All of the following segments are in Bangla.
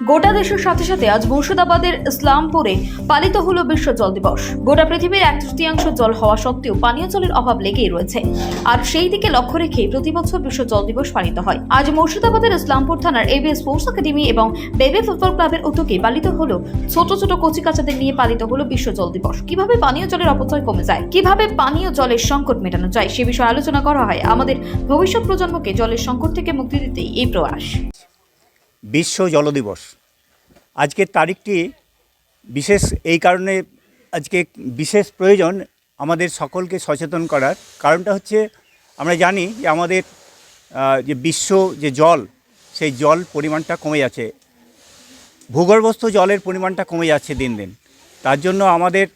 গোটা দেশের সাথে সাথে আজ মুর্শিদাবাদের ইসলামপুরে পালিত হলো বিশ্ব জল দিবস। গোটা পৃথিবীর এক তৃতীয়াংশ জল হওয়া সত্ত্বেও পানীয় জলের অভাব লেগেই রয়েছে। আর সেই দিকে লক্ষ্য রেখে প্রতি বছর বিশ্ব জল দিবস পালিত হয়। আজ মুর্শিদাবাদের ইসলামপুর থানার এবিএস স্পোর্টস একাডেমি এবং বেবে ফুটবল ক্লাবের উদ্যোগে পালিত হলো ছোট ছোট কচি কাচাদের নিয়ে পালিত হলো বিশ্ব জল দিবস। কীভাবে পানীয় জলের অপচয় কমে যায়? কীভাবে পানীয় জলের সংকট মেটানো যায়? সে বিষয়ে আলোচনা করা হয় আমাদের ভবিষ্যৎ প্রজন্মকে জলের সংকট থেকে মুক্তি দিতেই এই প্রয়াস। বিশ্ব জল দিবস। আজকের তারিখটি বিশেষ এই কারণে আজকে বিশেষ প্রয়োজন আমাদের সকলকে সচেতন করার। কারণটা হচ্ছে আমরা জানি যে আমাদের যে বিশ্ব যে জল, সেই জল পরিমাণটা কমে যাচ্ছে। ভূগর্ভস্থ জলের পরিমাণটা কমে যাচ্ছে দিন দিন। তার জন্য আমাদের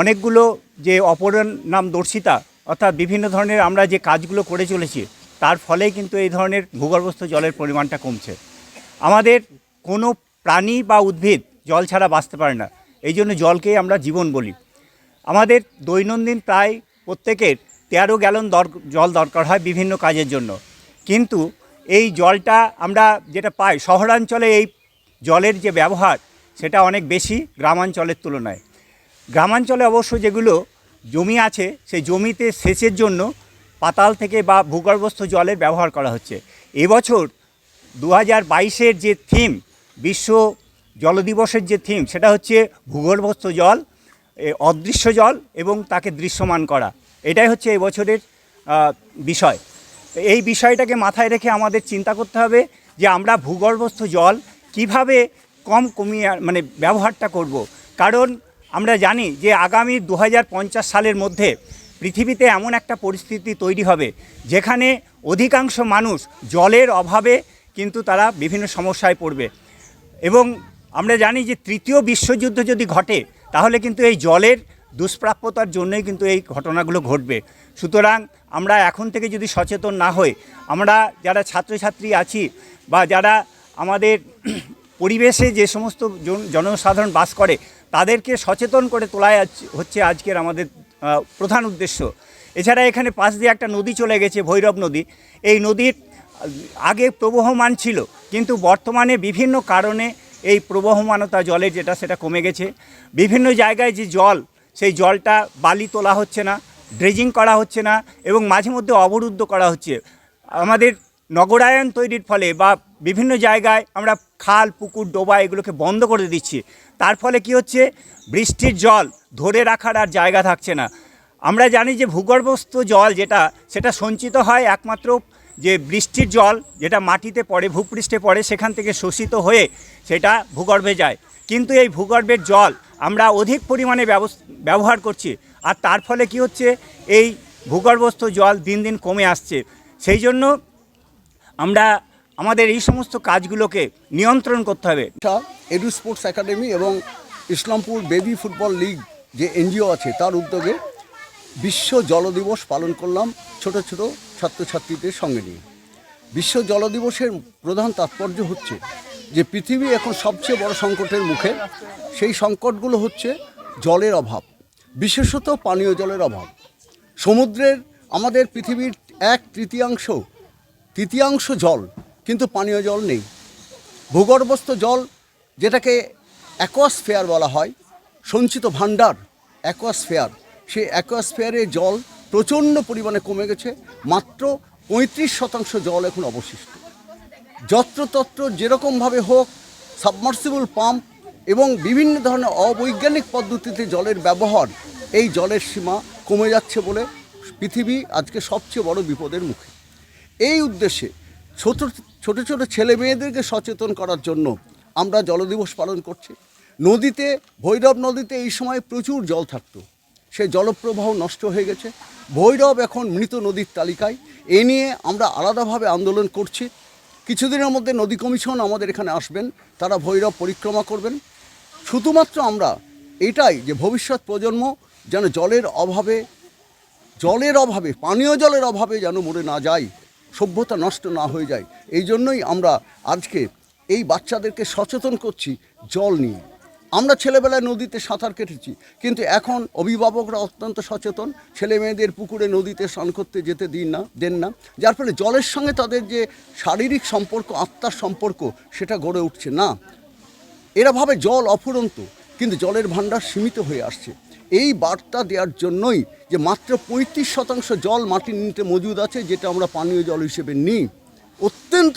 অনেকগুলো যে অপর নাম দর্শিতা, অর্থাৎ বিভিন্ন ধরনের আমরা যে কাজগুলো করে চলেছি, তার ফলেই কিন্তু এই ধরনের ভূগর্ভস্থ জলের পরিমাণটা কমছে। আমাদের কোনো প্রাণী বা উদ্ভিদ জল ছাড়া বাঁচতে পারে না। এই জন্য জলকেই আমরা জীবন বলি। আমাদের দৈনন্দিন প্রায় প্রত্যেকের তেরো গ্যালন দর, জল দরকার হয় বিভিন্ন কাজের জন্য। কিন্তু এই জলটা আমরা যেটা পাই, শহরাঞ্চলে এই জলের যে ব্যবহার, সেটা অনেক বেশি গ্রামাঞ্চলের তুলনায়। গ্রামাঞ্চলে অবশ্য যেগুলো জমি আছে, সেই জমিতে সেচের জন্য পাতাল থেকে বা ভূগর্ভস্থ জলের ব্যবহার করা হচ্ছে। এবছর দু হাজার বাইশের যে থিম, বিশ্ব জল দিবসের যে থিম, সেটা হচ্ছে ভূগর্ভস্থ জল অদৃশ্য জল এবং তাকে দৃশ্যমান করা এটাই হচ্ছে এবছরের বিষয় এই বিষয়টাকে মাথায় রেখে আমাদের চিন্তা করতে হবে যে আমরা ভূগর্ভস্থ জল কীভাবে কম কমিয়ে মানে ব্যবহারটা করব। কারণ আমরা জানি যে আগামী দু হাজার পঞ্চাশ সালের মধ্যে পৃথিবীতে এমন একটা পরিস্থিতি তৈরি হবে যেখানে অধিকাংশ মানুষ জলের অভাবে কিন্তু তারা বিভিন্ন সমস্যায় পড়বে। এবং আমরা জানি যে তৃতীয় বিশ্বযুদ্ধ যদি ঘটে, তাহলে কিন্তু এই জলের দুষ্প্রাপ্যতার জন্যই কিন্তু এই ঘটনাগুলো ঘটবে। সুতরাং আমরা এখন থেকে যদি সচেতন না হই, আমরা যারা ছাত্রছাত্রী আছি বা যারা আমাদের পরিবেশে যে সমস্ত জনসাধারণ বাস করে, তাদেরকে সচেতন করে তোলাই হচ্ছে আজকের আমাদের প্রধান উদ্দেশ্য। এছাড়া এখানে পাশ দিয়ে একটা নদী চলে গেছে, ভৈরব নদী। এই নদীর আগে প্রবহমান ছিল, কিন্তু বর্তমানে বিভিন্ন কারণে এই প্রবহমানতা জলের যেটা সেটা কমে গেছে। বিভিন্ন জায়গায় যে জল, সেই জলটা বালি তোলা হচ্ছে না ড্রেজিং করা হচ্ছে না এবং মাঝে মধ্যে অবরুদ্ধ করা হচ্ছে। আমাদের নগরায়ন তৈরির ফলে বা বিভিন্ন জায়গায় আমরা খাল, পুকুর, ডোবা এগুলোকে বন্ধ করে দিচ্ছি। তার ফলে কি হচ্ছে? বৃষ্টির জল ধরে রাখার আর জায়গা থাকছে না। আমরা জানি যে ভূগর্ভস্থ জল যেটা, সেটা সঞ্চিত হয় একমাত্র যে বৃষ্টির জল যেটা মাটিতে পড়ে, ভূপৃষ্ঠে পড়ে, সেখান থেকে শোষিত হয়ে সেটা ভূগর্ভে যায়। কিন্তু এই ভূগর্ভের জল আমরা অধিক পরিমাণে ব্যবহার করছি। আর তার ফলে কি হচ্ছে? এই ভূগর্ভস্থ জল দিন দিন কমে আসছে। সেই জন্য আমরা আমাদের এই সমস্ত কাজগুলোকে নিয়ন্ত্রণ করতে হবে। এডু স্পোর্টস একাডেমি এবং ইসলামপুর বেবি ফুটবল লিগ যে এনজিও আছে, তার উদ্যোগে বিশ্ব জল দিবস পালন করলাম। ছোট ছোট ছাত্রছাত্রীদের সঙ্গে নিয়ে। বিশ্ব জল দিবসের প্রধান তাৎপর্য হচ্ছে যে পৃথিবী এখন সবচেয়ে বড় সংকটের মুখে। সেই সংকটগুলো হচ্ছে জলের অভাব, বিশেষত পানীয় জলের অভাব। সমুদ্রের আমাদের পৃথিবীর এক তৃতীয়াংশ তৃতীয়াংশ জল, কিন্তু পানীয় জল নেই। ভূগর্ভস্থ জল, যেটাকে অ্যাকোয়াসফেয়ার বলা হয়, সঞ্চিত ভাণ্ডার, অ্যাকোয়াসফেয়ার, সেই অ্যাকোয়াসফেয়ারে জল প্রচণ্ড পরিমাণে কমে গেছে। মাত্র পঁয়ত্রিশ শতাংশ জল এখন অবশিষ্ট। যত্রতত্র যেরকমভাবে হোক, সাবমার্সিবল পাম্প এবং বিভিন্ন ধরনের অবৈজ্ঞানিক পদ্ধতিতে জলের ব্যবহার, এই জলের সীমা কমে যাচ্ছে বলে পৃথিবী আজকে সবচেয়ে বড় বিপদের মুখে। এই উদ্দেশ্যে ছোট ছোট ছোট ছেলে মেয়েদেরকে সচেতন করার জন্য আমরা জলদিবস পালন করছি। নদীতে, ভৈরব নদীতে এই সময় প্রচুর জল থাকতো। সে জলপ্রবাহ নষ্ট হয়ে গেছে। ভৈরব এখন মৃত নদীর তালিকায়। এ নিয়ে আমরা আলাদাভাবে আন্দোলন করছি। কিছুদিনের মধ্যে নদী কমিশন আমাদের এখানে আসবেন। তারা ভৈরব পরিক্রমা করবেন। শুধুমাত্র আমরা এটাই যে ভবিষ্যৎ প্রজন্ম যেন জলের অভাবে জলের অভাবে, পানীয় জলের অভাবে যেন মরে না যায়, সভ্যতা নষ্ট না হয়ে যায়। এই জন্যই আমরা আজকে এই বাচ্চাদেরকে সচেতন করছি জল নিয়ে। আমরা ছেলেবেলায় নদীতে সাঁতার কেটেছি, কিন্তু এখন অভিভাবকরা অত্যন্ত সচেতন। ছেলে মেয়েদের পুকুরে নদীতে স্নান করতে যেতে দিন না, দেন না। যার ফলে জলের সঙ্গে তাদের যে শারীরিক সম্পর্ক, আত্মার সম্পর্ক, সেটা গড়ে উঠছে না। এরা ভাবে জল অফুরন্ত, কিন্তু জলের ভাণ্ডার সীমিত হয়ে আসছে। এই বার্তা দেওয়ার জন্যই যে মাত্র পঁয়ত্রিশ শতাংশ জল মাটির নিচে মজুদ আছে, যেটা আমরা পানীয় জল হিসেবে নিই। অত্যন্ত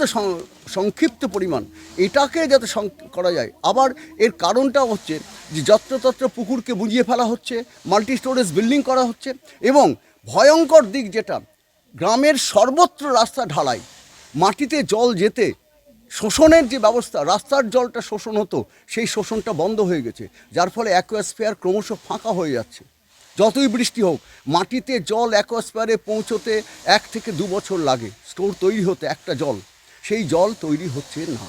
সংক্ষিপ্ত পরিমাণ। এটাকে যাতে করা যায়। আবার এর কারণটা হচ্ছে যে যত্রতত্র পুকুরকে বুঝিয়ে ফেলা হচ্ছে মাল্টি স্টোরেজ বিল্ডিং করা হচ্ছে এবং ভয়ঙ্কর দিক যেটা, গ্রামের সর্বত্র রাস্তা ঢালাই। মাটিতে জল যেতে, শোষণের যে ব্যবস্থা, রাস্তার জলটা শোষণ হতো, সেই শোষণটা বন্ধ হয়ে গেছে। যার ফলে অ্যাকোয়াস্ফিয়ার ক্রমশ ফাঁকা হয়ে যাচ্ছে। যতই বৃষ্টি হোক, মাটিতে জল অ্যাকোয়াস্ফিয়ারে পৌঁছতে এক থেকে দু বছর লাগে। স্টোর তৈরি হতে একটা জল। সেই জল তৈরি হচ্ছে না।